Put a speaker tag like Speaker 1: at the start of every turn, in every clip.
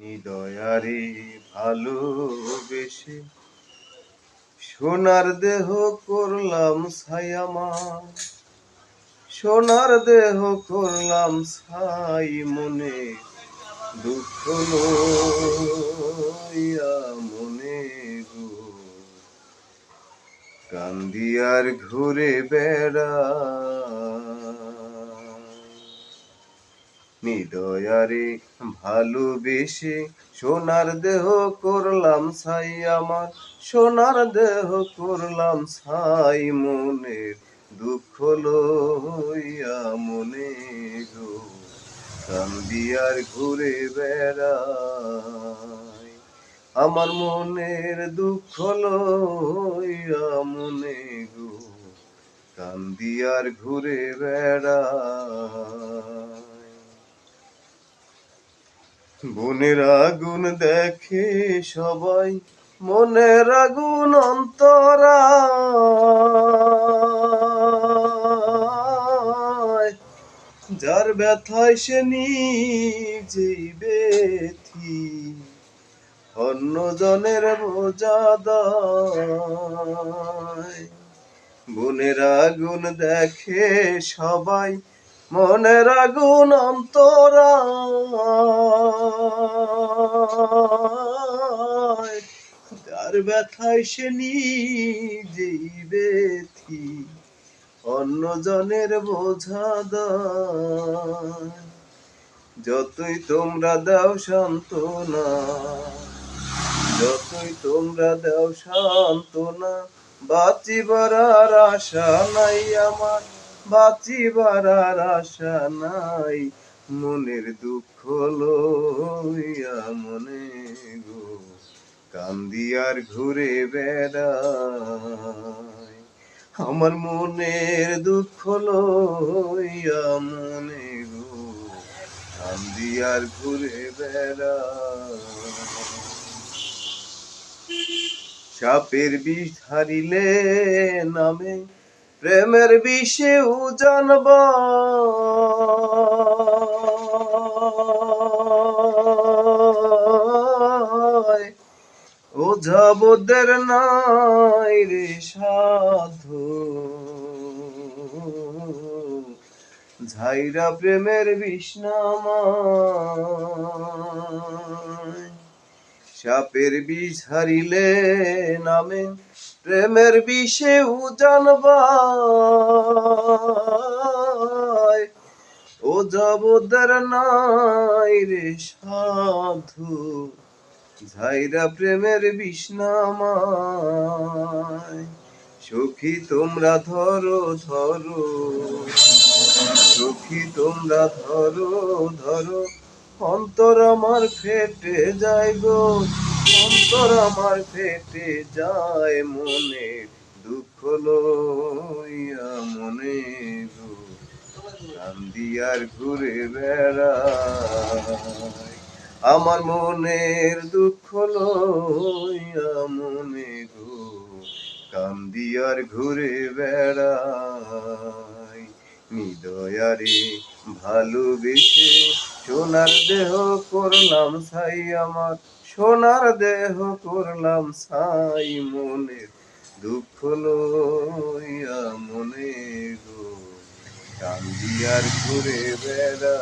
Speaker 1: নিদয়ারে ভালোবেসে সোনার দেহ করলাম ছায়ামা। সোনার দেহ করলাম ছাই মনে, দুঃখ মনে কান্দিয়ার ঘুরে বেড়া নিদয়ারে ভালোবেসে সোনার দেহ করলাম ছাই আমার, সোনার দেহ করলাম ছাই মনের দুঃখ লইয়া মনে গো। কান্দিয়ার ঘুরে বেড়াই, আমার মনের দুঃখ লইয়া মনে গো। কান্দিয়ার ঘুরে বেড়াই। বনের আগুন দেখে সবাই মনের আগুন অন্তরা। যার ব্যথায় সে নিজেই বেথি অন্য জনের বোঝা দেয়। বনের আগুন দেখে সবাই মনের আগুন অন্তরা। তার ব্যথায় সে নিজেই বেথি অন্য জনের বোঝা যতই তোমরা দাও সান্ত্বনা, যতই তোমরা দাও সান্ত্বনা, বাঁচিবার আশা নাই আমার। বাঁচিবার আর আশা নাই। মনের দুঃখ লইয়া মনে গো কান্দিয়ার ঘুরে বেড়াই। আমার মনের দুঃখ লইয়া মনে গো কান্দিয়ার ঘুরে বেড়াই। সাপের বিষ হারিলে নামে প্রেমের বিষে জানব ও যাবদের নাই রে সাধু। ঝাইরা প্রেমের বিষ্ণামায় সাপের বিষ হারিলে নামে, প্রেমের বিষে জানবাই ও যাবদের নাই রে সাধু, ঝাইরা প্রেমের বিষ্ণামায় সখী তোমরা ধরো ধরো, সখী তোমরা ধরো ধরো। অন্তর আমার ফেটে যায় গো, অন্তর আমার ফেটে যায় মনে দুঃখ লইয়া মনে গো কান্দিয়ার ঘুরে বেড়াই আমার মনের দুঃখ লইয়া মনে গো কান্দিয়ার ঘুরে বেড়াই নিদয়ারে ভালোবেসে সোনার দেহ করলাম ছাই আমার, সোনার দেহ করলাম ছাই মনের দুঃখ লইয়া মনে গো। কান্দিয়ার ঘুরে বেড়া,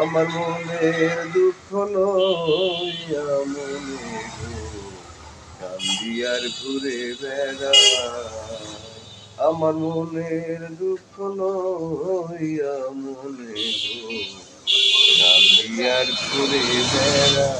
Speaker 1: আমার মনের দুঃখ লইয়া মনে গো। কান্দিয়ার ঘুরে বেড়াই আমার মনের দুঃখ লইয়া মনে আর ঘুরে বেড়াই।